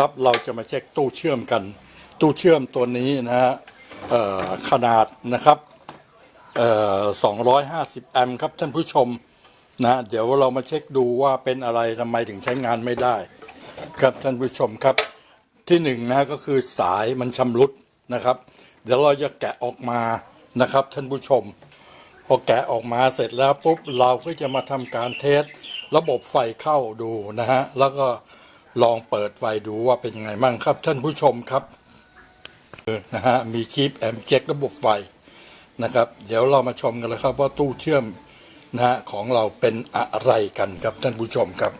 ครับ เราจะมาเช็คตู้เชื่อมกัน ตู้เชื่อมตัวนี้นะฮะขนาดนะครับ250 แอมป์ครับท่านผู้ชมนะเดี๋ยวเรามาเช็คดูว่าเป็นอะไรทำไมถึงใช้งานไม่ได้ ครับท่านผู้ชมครับที่หนึ่งนะก็คือสายมันชำรุดนะครับ เดี๋ยวเราจะแกะออกมานะครับ ท่านผู้ชม พอแกะออกมาเสร็จแล้วปุ๊บเราก็จะมาทำการเทสระบบไฟเข้าดูนะฮะแล้วก็ ลองเปิดไฟดูว่าเป็นยังไงมั่งครับ ท่านผู้ชมครับนะฮะมีคลิปแอมเจ็คระบบไฟนะครับ เดี๋ยวเรามาชมกันเลยครับว่าตู้เชื่อมนะฮะของเราเป็นอะไรกันครับท่านผู้ชมครับ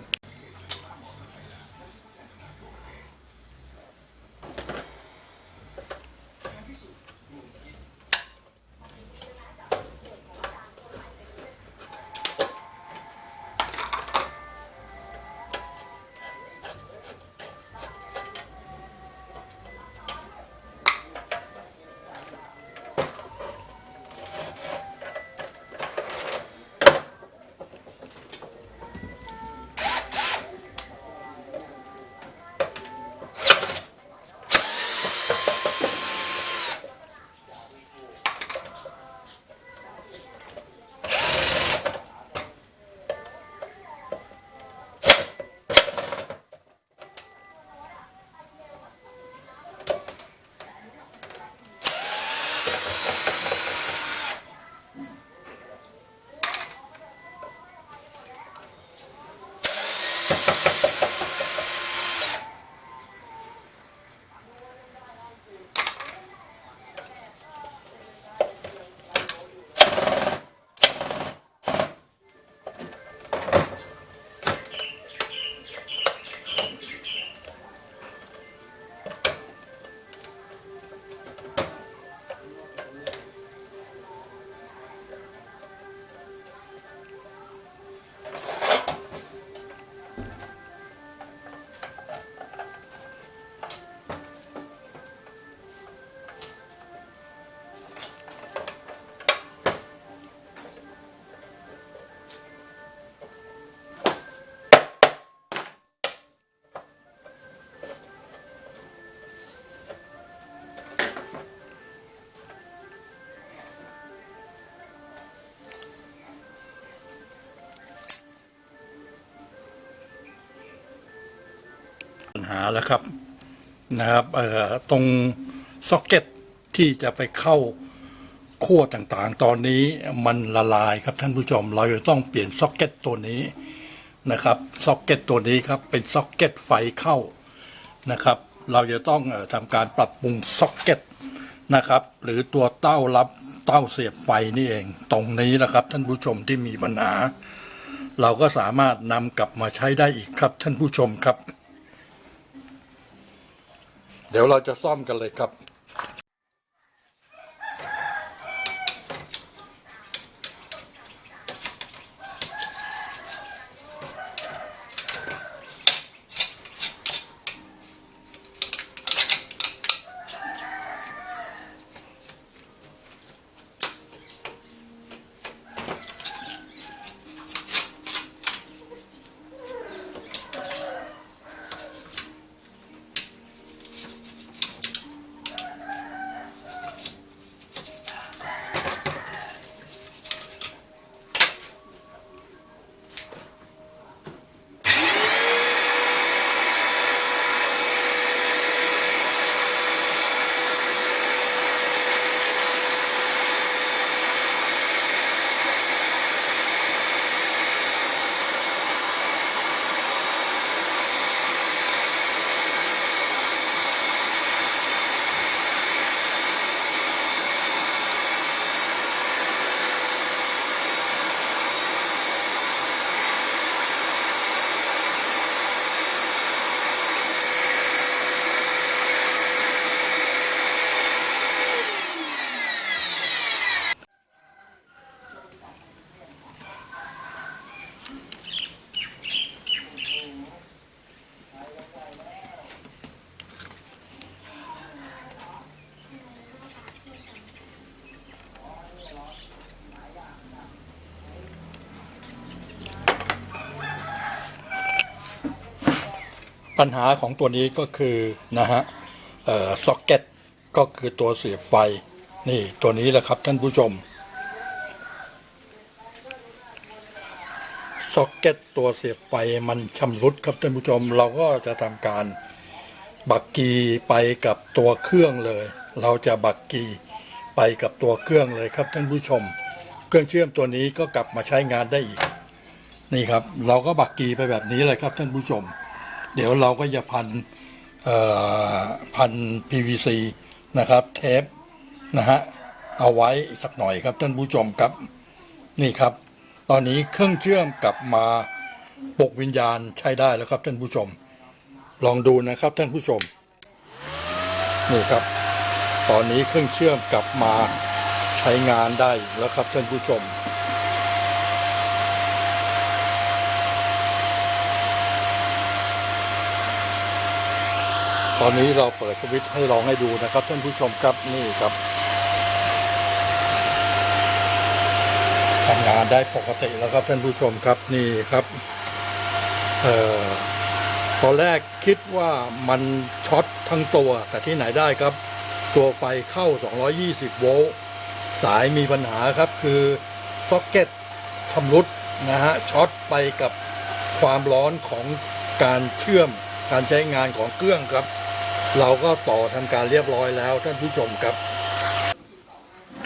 แล้วครับนะครับตรงซ็อกเก็ตที่จะไปเข้าขั้วต่างๆ ตอนนี้มันละลายครับท่านผู้ชม เราจะต้องเปลี่ยนซ็อกเก็ตตัวนี้นะครับซ็อกเก็ตตัวนี้ครับเป็นซ็อกเก็ตไฟเข้านะครับ เราจะต้องทำการปรับปรุงซ็อกเก็ตนะครับหรือตัวเต้ารับเต้าเสียบไฟนี่เอง ตรงนี้นะครับ ท่านผู้ชมที่มีปัญหา เราก็สามารถนำกลับมาใช้ได้อีกครับท่านผู้ชมครับ เดี๋ยวเราจะซ่อมกันเลยครับ ปัญหาของตัวนี้ก็คือนะฮะออซ็อกเก็ตก็คือตัวเสียบไฟ นี่ตัวนี้แหละครับท่านผู้ชมซ็อกเก็ตตัวเสียบไฟมันชำรุดครับท่านผู้ชม เราก็จะทำการบักกีไปกับตัวเครื่องเลย เราจะบักกีไปกับตัวเครื่องเลยครับท่านผู้ชม เครื่องเชื่อมตัวนี้ก็กลับมาใช้งานได้อีก นี่ครับ เราก็บักกีไปแบบนี้เลยครับท่านผู้ชม เดี๋ยวเราก็จะพันพัน PVC นะครับ เทปนะฮะเอาไว้สักหน่อยครับท่านผู้ชมครับนี่ครับ ตอนนี้เครื่องเชื่อมกลับมาปกวิญญาณใช้ได้แล้วครับท่านผู้ชม ลองดูนะครับท่านผู้ชมนี่ครับ ตอนนี้เครื่องเชื่อมกลับมาใช้งานได้แล้วครับท่านผู้ชม ตอนนี้เราเปิดสวิตช์ให้ลองให้ดูนะครับท่านผู้ชมครับนี่ครับทำงานได้ปกติแล้วครับท่านผู้ชมครับนี่ครับเอ่อตอนแรกคิดว่ามันช็อตทั้งตัวแต่ที่ไหนได้ครับ ตัวไฟเข้า 220 โวลต์สายมีปัญหาครับคือซ็อกเก็ตชำรุดนะฮะช็อตไปกับความร้อนของการเชื่อมการใช้งานของเครื่องครับ เราก็ต่อทำการเรียบร้อยแล้วท่านผู้ชมครับ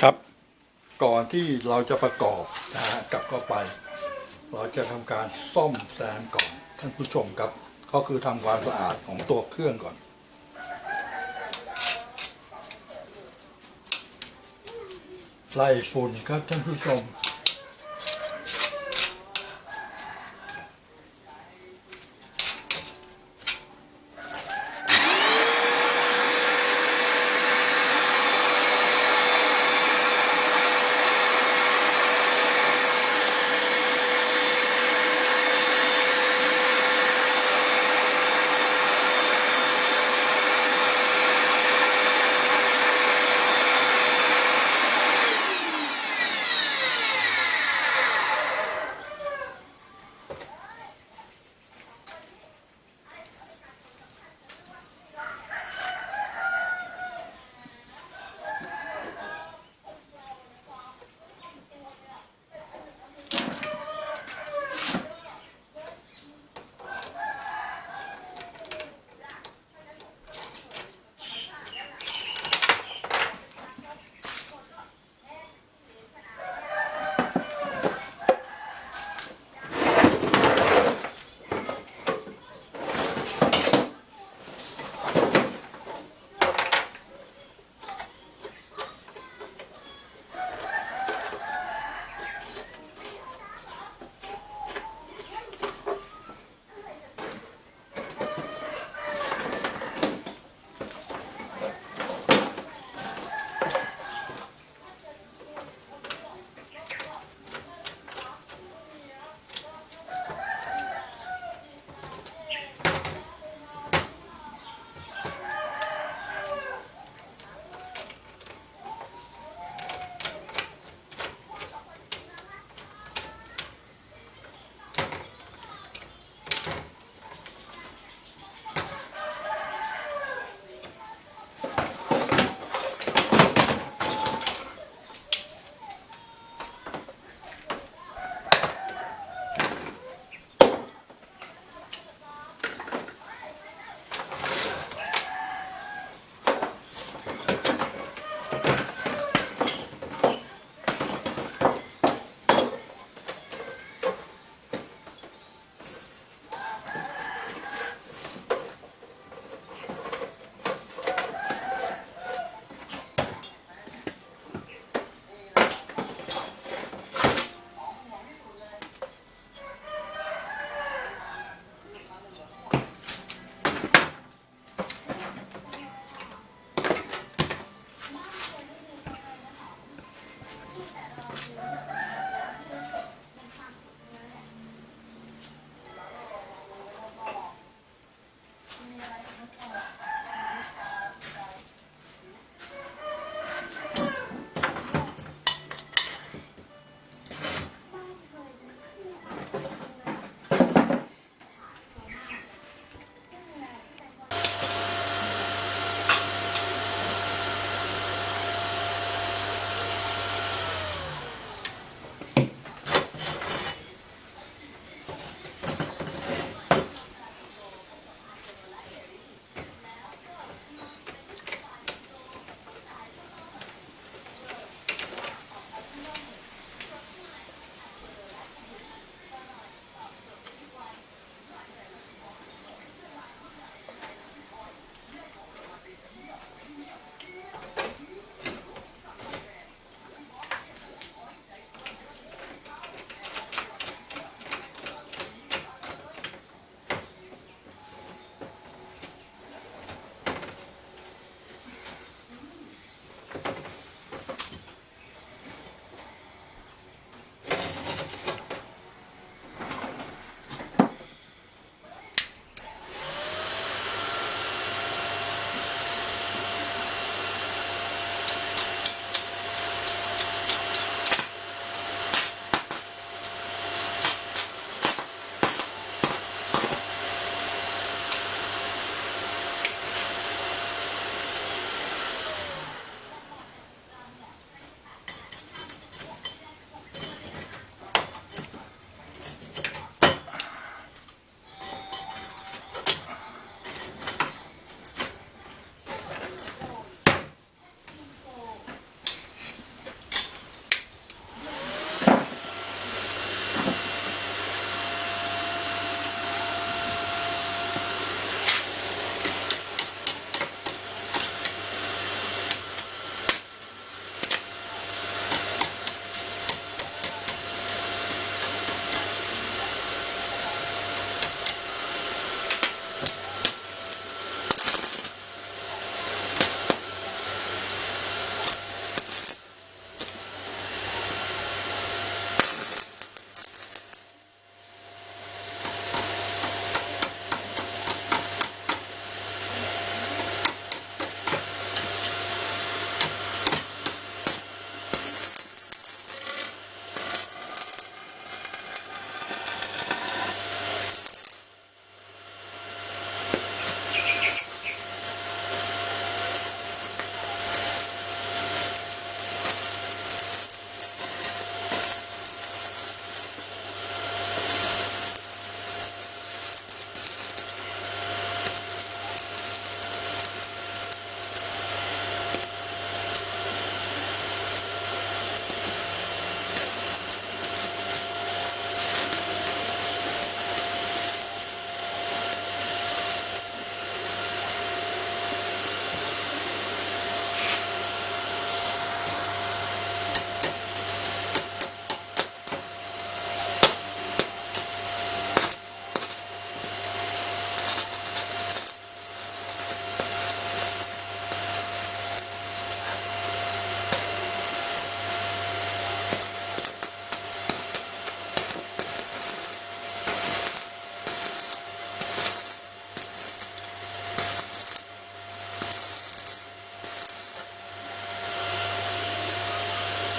ครับ ก่อนที่เราจะประกอบนะฮะกลับเข้าไป เราจะทำการซ่อมแซมก่อนท่านผู้ชมครับ ก็คือทำความสะอาดของตัวเครื่องก่อนไล่ฝุ่นครับท่านผู้ชม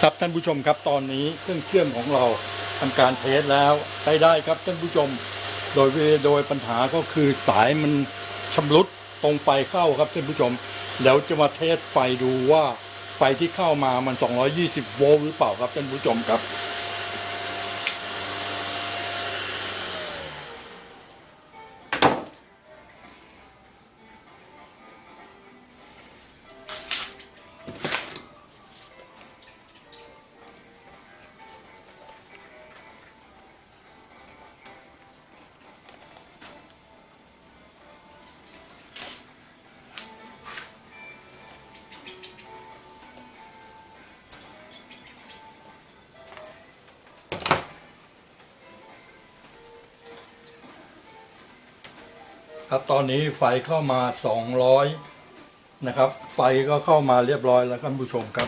ครับท่านผู้ชมครับตอนนี้เครื่องเชื่อมของเราทำการเทสแล้วใช้ได้ครับท่านผู้ชมโดยโดยปัญหาก็คือสายมันชำรุดตรงไฟเข้าครับท่านผู้ชมแล้วจะมาเทสไฟดูว่าไฟที่เข้ามามัน 220 โวลต์หรือเปล่าครับท่านผู้ชมครับ ครับตอนนี้ไฟเข้ามา 200 นะครับ ไฟก็เข้ามาเรียบร้อยแล้วท่านผู้ชมครับ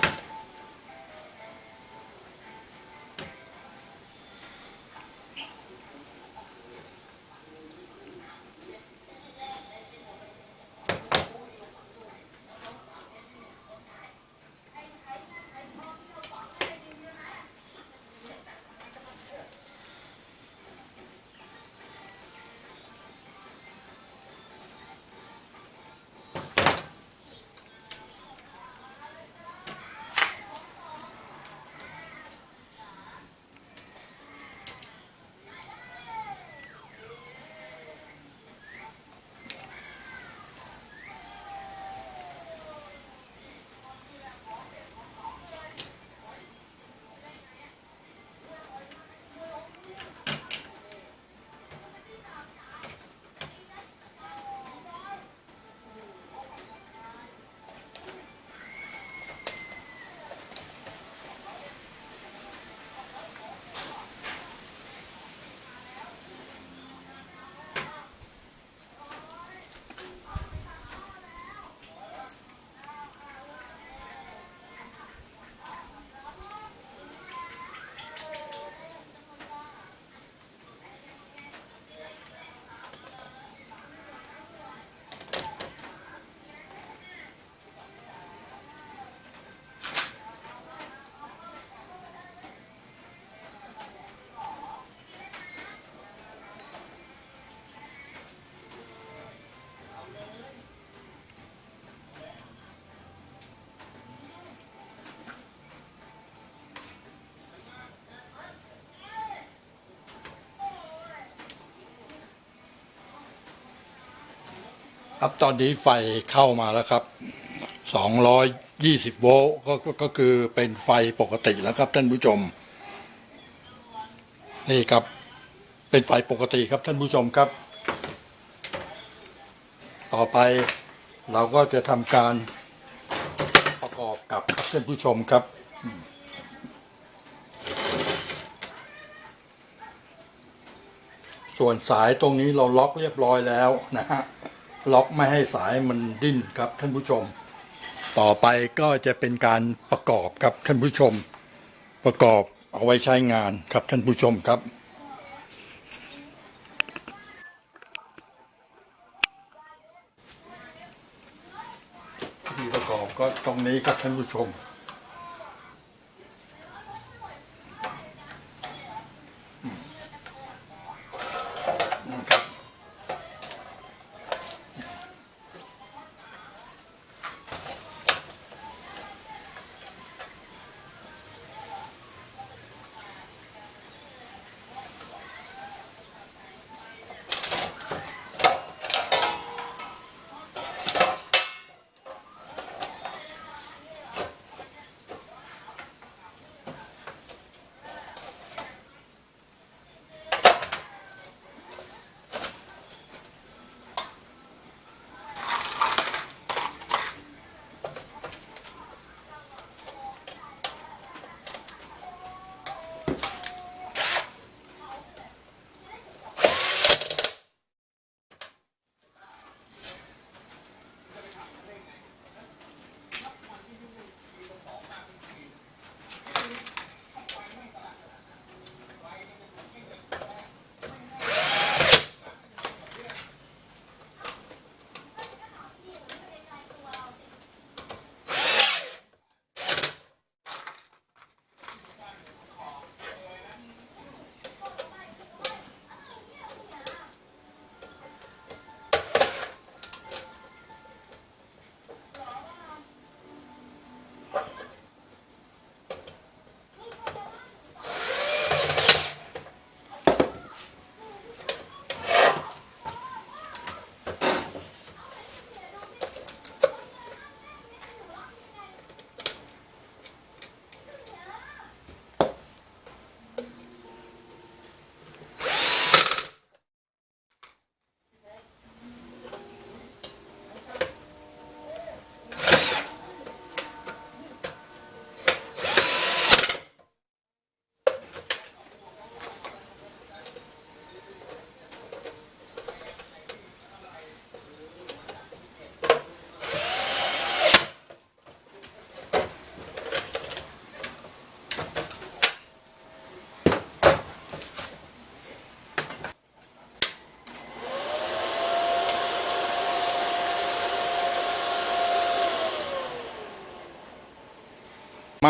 ครับตอนนี้ไฟเข้ามาแล้วครับ 220 โวลต์ก็ก็คือเป็นไฟปกติแล้วครับท่านผู้ชม นี่ครับ เป็นไฟปกติครับท่านผู้ชมครับ ต่อไปเราก็จะทำการประกอบกับครับท่านผู้ชมครับส่วนสายตรงนี้เราล็อกเรียบร้อยแล้วนะฮะ ล็อกไม่ให้สายมันดิ้นครับท่านผู้ชม ต่อไปก็จะเป็นการประกอบครับท่านผู้ชม ประกอบเอาไว้ใช้งานครับท่านผู้ชมครับที่ประกอบก็ตรงนี้ครับท่านผู้ชม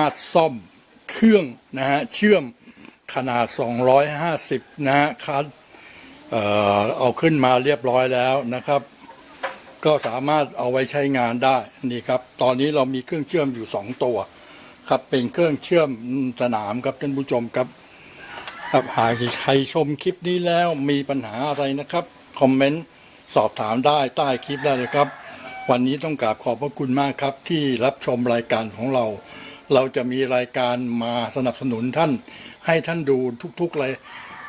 ารถซ่อมเครื่องนะฮะเชื่อมขนาด 250 นะฮะคันเอ่อเอาขึ้นมาเรียบร้อยแล้วนะครับ ก็สามารถเอาไว้ใช้งานได้นี่ครับ ตอนนี้เรามีเครื่องเชื่อมอยู่สองตัว ครับเป็นเครื่องเชื่อมสนามครับท่านผู้ชมครับครับหากใครชมคลิปนี้แล้วมีปัญหาอะไรนะครับ คอมเมนต์สอบถามได้ใต้คลิปได้เลยครับ วันนี้ต้องกราบขอบพระคุณมากครับที่รับชมรายการของเรา เราจะมีรายการมาสนับสนุนท่าน ให้ท่านดูทุกๆเลย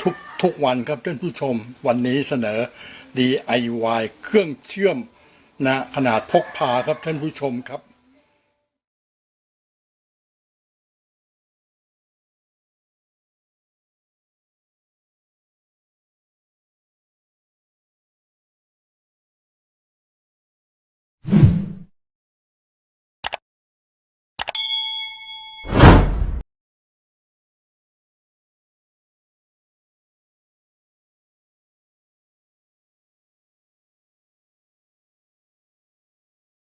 ทุกทุกวันครับท่านผู้ชมวันนี้เสนอ DIY เครื่องเชื่อมนะขนาดพกพาครับท่านผู้ชมครับ